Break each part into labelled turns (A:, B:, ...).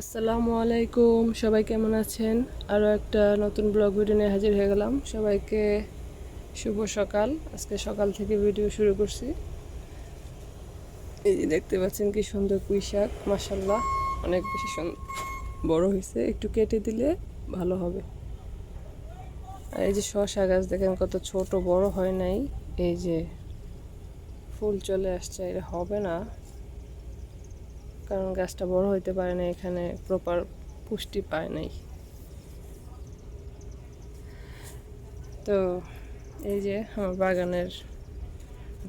A: আসসালামু আলাইকুম, সবাই কেমন আছেন? আরও একটা নতুন ব্লগ ভিডিও নিয়ে হাজির হয়ে গেলাম। সবাইকে শুভ সকাল। আজকে সকাল থেকে ভিডিও শুরু করছি। এই যে দেখতে পাচ্ছেন কি সুন্দর পুঁই শাক মাসাল্লাহ অনেক বেশি বড় হয়েছে। একটু কেটে দিলে ভালো হবে। আর এই যে শশা গাছ, দেখেন কত ছোট, বড় হয় নাই। এই যে ফুল চলে আসছে, এটা হবে না। কারণ গাছটা বড় হইতে পারে না, এখানে প্রপার পুষ্টি পায় নাই। তো এই যে আমার বাগানের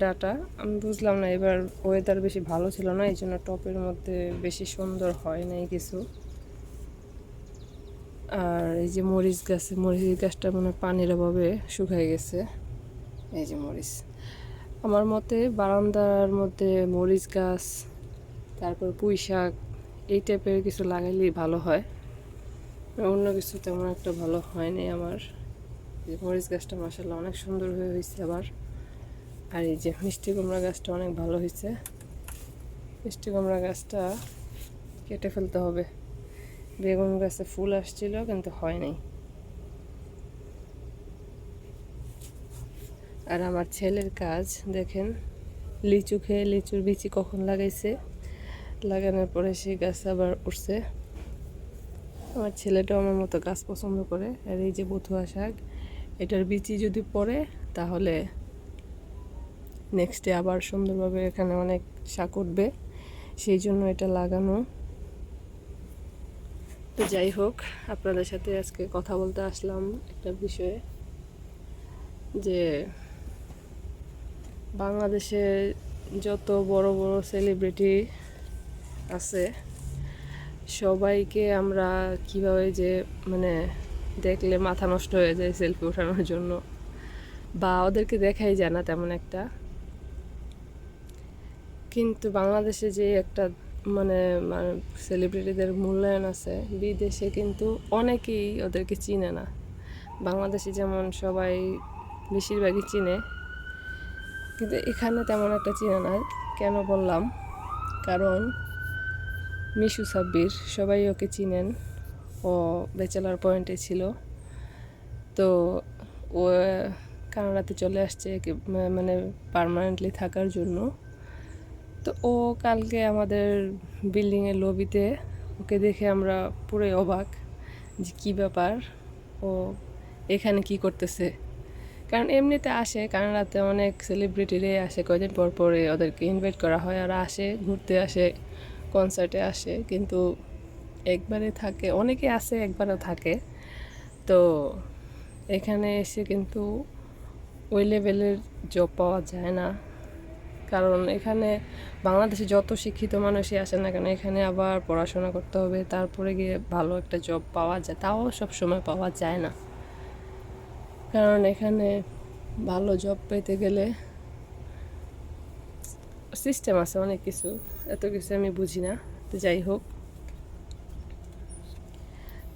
A: ডাটা, আমি বুঝলাম না, এবার ওয়েদার বেশি ভালো ছিল না, এই জন্য টপের মধ্যে বেশি সুন্দর হয় নাই কিছু। আর এই যে মরিচ গাছে, মরিচ গাছটা মনে পানির অভাবে শুকায় গেছে। এই যে মরিচ। আমার মতে বারান্দার মধ্যে মরিচ গাছ তারপর পুঁই শাক এই টাইপের কিছু লাগাইলেই ভালো হয়। অন্য কিছু তেমন একটা ভালো হয়নি আমার। মরিচ গাছটা মাসাল্লাহ অনেক সুন্দর হয়ে হয়েছে আবার। আর এই যে মিষ্টি কুমড়া গাছটা অনেক ভালো হয়েছে মিষ্টি কুমড়া গাছটা কেটে ফেলতে হবে। বেগুন গাছে ফুল আসছিল কিন্তু হয় নাই। আর আমার ছেলের কাজ, দেখেন, লিচু খেয়ে লিচুর বিচি কখন লাগাইছে? লাগানোর পরে সেই গাছ আবার উঠছে। আমার ছেলেটাও আমার মতো গাছ পছন্দ করে। আর এই যে বথুয়া শাক, এটার বিচি যদি পড়ে, তাহলে নেক্সটে আবার সুন্দরভাবে এখানে অনেক শাক উঠবে। সেই জন্য এটা লাগানো। তো যাই হোক, আপনাদের সাথে আজকে কথা বলতে আসলাম একটা বিষয়ে, যে বাংলাদেশে যত বড় বড় সেলিব্রিটি আছে। সবাইকে আমরা কীভাবে যে মানে দেখলে মাথা নষ্ট হয়ে যায় সেলফি ওঠানোর জন্য, বা ওদেরকে দেখাই যায় না তেমন একটা। কিন্তু বাংলাদেশে যে একটা মানে সেলিব্রিটিদের মূল্যায়ন আছে, বিদেশে কিন্তু অনেকেই ওদেরকে চিনে না। বাংলাদেশে যেমন সবাই বেশিরভাগই চিনে, কিন্তু এখানে তেমন একটা চিনে না, কেন বললাম? কারণ মিশু সাব্বির, সবাই ওকে চিনেন। ও ব্যাচেলার পয়েন্টে ছিল। তো ও কানাডাতে চলে আসছে মানে পারমানেন্টলি থাকার জন্য। তো ও কালকে আমাদের বিল্ডিংয়ের লবিতে ওকে দেখে আমরা পুরোই অবাক যে কী ব্যাপার, ও এখানে কি করতেছে। কারণ এমনিতে আসে, কানাডাতে অনেক সেলিব্রিটিরাই আসে, কয়দিন পর পরে ওদেরকে ইনভাইট করা হয়, আর আসে, ঘুরতে আসে। কনসার্টে আসে, কিন্তু একবারে থাকে, অনেকে আসে একবারও থাকে। তো এখানে এসে কিন্তু ওই লেভেলের জব পাওয়া যায় না। কারণ এখানে বাংলাদেশে যত শিক্ষিত মানুষই আসে না কেন, এখানে আবার পড়াশোনা করতে হবে, তারপরে গিয়ে ভালো একটা জব পাওয়া যায়, তাও সব সময় পাওয়া যায় না। কারণ এখানে ভালো জব পেতে গেলে সিস্টেম আছে, অনেক কিছু। এত কিছু আমি বুঝি না, তো যাই হোক।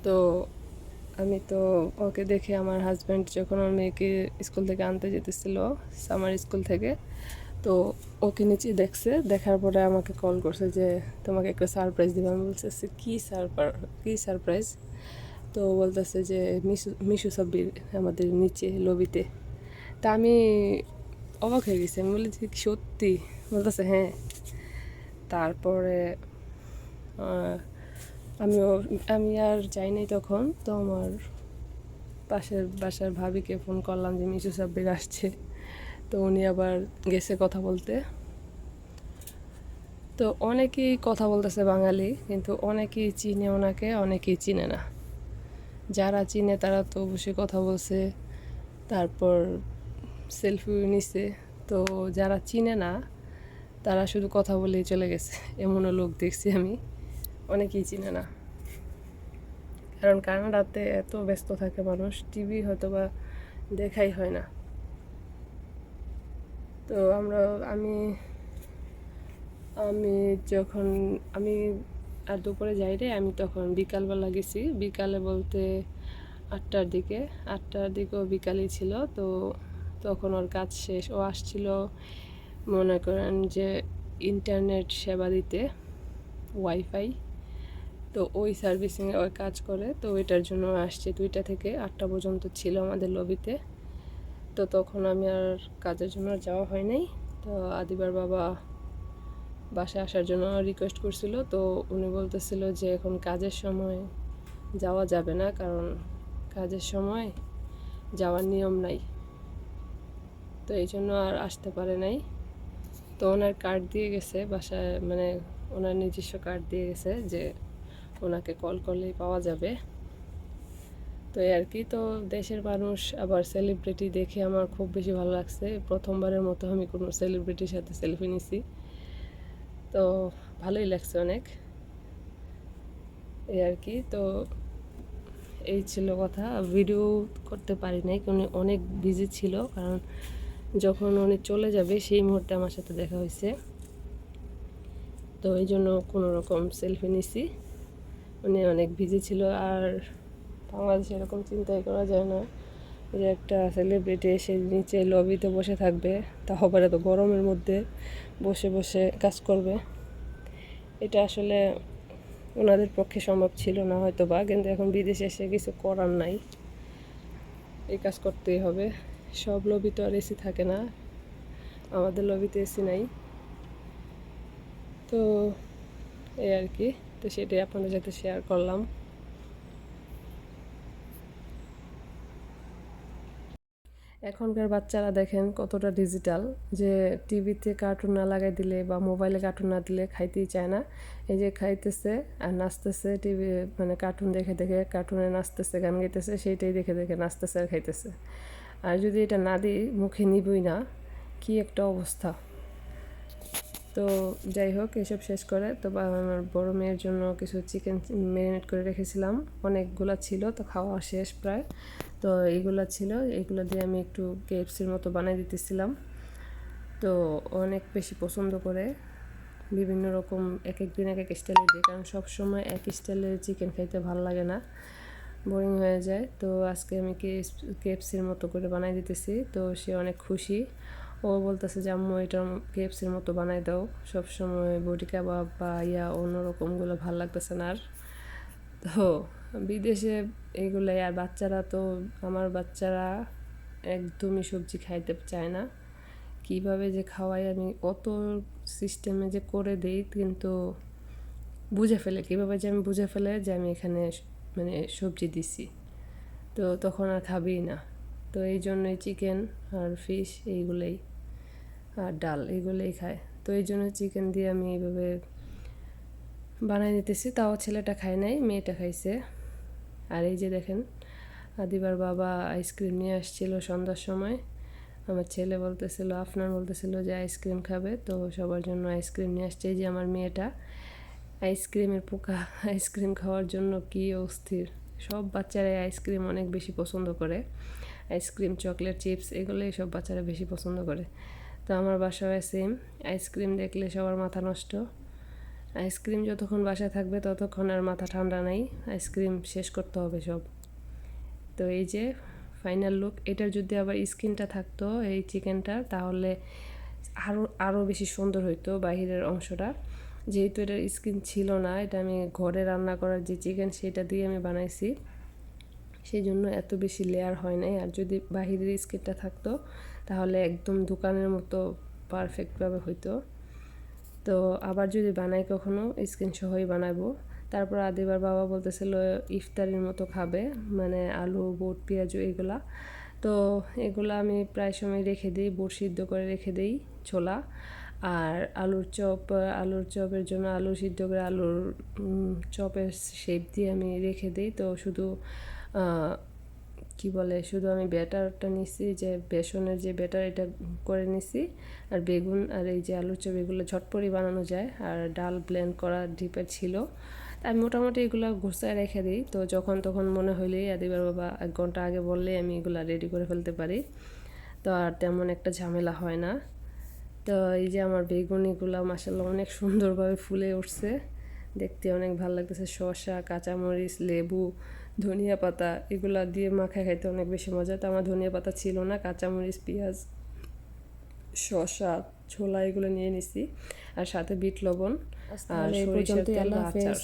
A: তো আমি তো ওকে দেখে আমার হাজব্যান্ড যখন আমার মেয়েকে স্কুল থেকে আনতে যেতেছিল সামার স্কুল থেকে, তো ওকে নিচে দেখছে, দেখার পরে আমাকে কল করছে যে, তোমাকে একটা সারপ্রাইজ দেবো। আমি বলতেছি কী সারপ্রাইজ কী সারপ্রাইজ তো বলতেছে যে, মিশু মিশু সাব্বির, আমাদের নিচে লবিতে তা আমি অবাক হয়ে গেছি। আমি বলেছি সত্যি? বলতেছে হ্যাঁ। তারপরে আমিও আমি আর যাই নাই তখন, তো আমার পাশের বাসার ভাবিকে ফোন করলাম যে মিশু সাব্বির আসছে। তো উনি আবার গেছে কথা বলতে। তো অনেকেই কথা বলতেছে বাঙালি, কিন্তু অনেকেই চিনে ওনাকে, অনেকেই চিনে না। যারা চিনে তারা তো অবশ্যই কথা বলছে, তারপর সেলফি নিছে। তো যারা চিনে না তারা শুধু কথা বলেই চলে গেছে। এমনও লোক দেখছি আমি। অনেকেই চিনে না। কারণ কানাডাতে এত ব্যস্ত থাকে মানুষ, টিভি হয়তো বা দেখাই হয় না। তো আমরা, আমি আমি যখন, আমি আর দুপুরে যাই রে, আমি তখন বিকালবেলা গেছি। বিকালে বলতে আটটার দিকে, আটটার দিকেও বিকালই ছিল। তো তখন ওর কাজ শেষ। ও আসছিল মনে করেন যে ইন্টারনেট সেবা দিতে ওয়াইফাই তো ওই সার্ভিসিংয়ে ওই কাজ করে, তো ওইটার জন্য আসছে। দুইটা থেকে আটটা পর্যন্ত ছিল আমাদের লবিতে তো তখন আমি আর কাজের জন্য যাওয়া হয় নাই। তো আদিবার বাবা বাসায় আসার জন্য রিকোয়েস্ট করছিল। তো উনি বলতেছিল যে এখন কাজের সময় যাওয়া যাবে না, কারণ কাজের সময় যাওয়ার নিয়ম নাই। তো এই জন্য আর আসতে পারে নাই। তো ওনার কার্ড দিয়ে গেছে, বাসায় মানে ওনার নিজস্ব কার্ড দিয়ে গেছে যে ওনাকে কল করলেই পাওয়া যাবে। তো আর কি তো দেশের মানুষ আবার সেলিব্রিটি দেখে আমার খুব বেশি ভালো লাগছে। প্রথমবারের মতো আমি কোনো সেলিব্রিটির সাথে সেলফি নিছি। তো ভালোই লাগছে অনেক। এই আর কি তো এই ছিল কথা। ভিডিও করতে পারি নাই কারণ অনেক বিজি ছিল কারণ যখন উনি চলে যাবে, সেই মুহূর্তে আমার সাথে দেখা হয়েছে। তো এই জন্য কোনো রকম সেলফি নিছি। উনি অনেক বিজি ছিল আর বাংলাদেশে এরকম চিন্তাই করা যায় না যে একটা সেলিব্রিটি এসে নিচে লবিতে বসে থাকবে তা হবে তো গরমের মধ্যে বসে বসে কাজ করবে। এটা আসলে ওনাদের পক্ষে সম্ভব ছিল না হয়তো বা কিন্তু এখন বিদেশে এসে কিছু করার নাই। এই কাজ করতেই হবে। সব লবি তো আর এসি থাকে না। আমাদের লবিতে এসি নাই। তো এই আর কি, তো সেটাই আপনাদের সাথে শেয়ার করলাম। এখনকার বাচ্চারা দেখেন কতটা ডিজিটাল যে টিভিতে কার্টুন না লাগাই দিলে বা মোবাইলে কার্টুন না দিলে খাইতেই চায় না। এই যে খাইতেছে আর নাচতেছে টিভি মানে কার্টুন দেখে দেখে কার্টুনে নাচতেছে, গান গাইতেছে, সেইটাই দেখে দেখে নাচতেছে আর খাইতেছে। আর যদি এটা না দিই, মুখে নিবই না। কি একটা অবস্থা। তো যাই হোক, এসব শেষ করে। তো আমার বড় মেয়ের জন্য কিছু চিকেন ম্যারিনেট করে রেখেছিলাম। অনেকগুলো ছিল, তো খাওয়া শেষ প্রায়। তো এইগুলো ছিল। এইগুলো দিয়ে আমি একটু কেএফসির মতো বানিয়ে দিতেছিলাম। তো অনেক বেশি পছন্দ করে। বিভিন্ন রকম এক এক দিন এক এক স্টাইলে দিই কারণ সবসময় এক স্টাইলের চিকেন খাইতে ভালো লাগে না। বোরিং হয়ে যায়। তো আজকে আমি কেএফসির মতো করে বানাই দিতেছি। তো সে অনেক খুশি। ও বলতেছে যে, আম্মু, এটা কেএফসির মতো বানাই দাও। সবসময় বডি কাবাব বা ইয়া অন্যরকমগুলো ভালো লাগতেছে না আর। তো বিদেশে এগুলাই আর বাচ্চারা তো, আমার বাচ্চারা একদমই সবজি খাইতে চায় না। কীভাবে যে খাওয়াই, আমি অত সিস্টেমে যে করে দিই, কিন্তু বুঝে ফেলে। কীভাবে যে আমি বুঝে ফেলে যে আমি এখানে মানে সবজি দিছি। তো তখন আর খাবেই না। তো এই জন্যই চিকেন আর ফিশ এইগুলোই আর ডাল এগুলোই খায়। তো এই জন্য চিকেন দিয়ে আমি এইভাবে বানাই নিতেছি তাও ছেলেটা খায় নাই, মেয়েটা খাইছে। আর এই যে দেখেন, আদিবার বাবা আইসক্রিম নিয়ে আসছিল সন্ধ্যার সময়। আমার ছেলে বলতেছিল আফনান বলতেছিল যে আইসক্রিম খাবে, তো সবার জন্য আইসক্রিম নিয়ে আসছে। যে আমার মেয়েটা আইসক্রিমের পোকা, আইসক্রিম খাওয়ার জন্য কি অস্থির? সব বাচ্চারাই আইসক্রিম অনেক বেশি পছন্দ করে। আইসক্রিম, চকলেট, চিপস এগুলোই সব বাচ্চারা বেশি পছন্দ করে। তো আমার বাসায় সেম আইসক্রিম দেখলে সবার মাথা নষ্ট। আইসক্রিম যতক্ষণ বাসায় থাকবে ততক্ষণ আর মাথা ঠান্ডা নাই, আইসক্রিম শেষ করতে হবে সব। তো এই যে ফাইনাল লুক এটার যদি আবার স্কিনটা থাকতো এই চিকেনটার তাহলে আরও আরও বেশি সুন্দর হইতো বাহিরের অংশটা। যেহেতু এটার স্কিন ছিল না, এটা আমি ঘরে রান্না করার যে চিকেন সেটা দিয়ে আমি বানাইছি। সেই জন্য এত বেশি লেয়ার হয় নাই। আর যদি বাহিরের স্কিনটা থাকতো, তাহলে একদম দোকানের মতো পারফেক্টভাবে হইতো। তো আবার যদি বানাই কখনো স্কিন সহই বানাবো। তারপর আদিবার বাবা বলতেছিল, ইফতারির মতো খাবে মানে আলু, বুট, পেঁয়াজ এগুলা। তো এগুলো আমি প্রায় সময় রেখে দিই, বুট সিদ্ধ করে রেখে দিই ছোলা। আর আলুর চপ, আলুর চপের জন্য আলু সিদ্ধ করে আলুর চপের শেপ দিয়ে আমি রেখে দিই। তো শুধু কি বলে, শুধু আমি ব্যাটারটা নিছি, যে বেসনের যে ব্যাটার এটা করে নিছি, আর বেগুন আর এই যে আলুর চপ, এগুলো ঝটপটি বানানো যায়। আর ডাল ব্লেন্ড করা ডিপের ছিল। আমি মোটামুটি এগুলো গুছায় রেখে দিই। তো যখন তখন মনে হইলেই আদিবার বাবা এক ঘণ্টা আগে বললে আমি এগুলো রেডি করে ফেলতে পারি। তো আর তেমন একটা ঝামেলা হয় না। তো এই যে আমার বেগুনিগুলো মাসাল্লাহ অনেক সুন্দরভাবে ফুলে উঠছে। দেখতে অনেক ভালো লাগতেছে। শসা কাঁচামরিচ লেবু ধনিয়া পাতা এগুলা দিয়ে মাখায় খাইতে অনেক বেশি মজা। তো আমার ধনিয়া পাতা ছিল না কাঁচামরিচ পেঁয়াজ শসা ছোলা এগুলো নিয়ে নিছি। আর সাথে বিট লবণ আর সরিষার তেল আচার।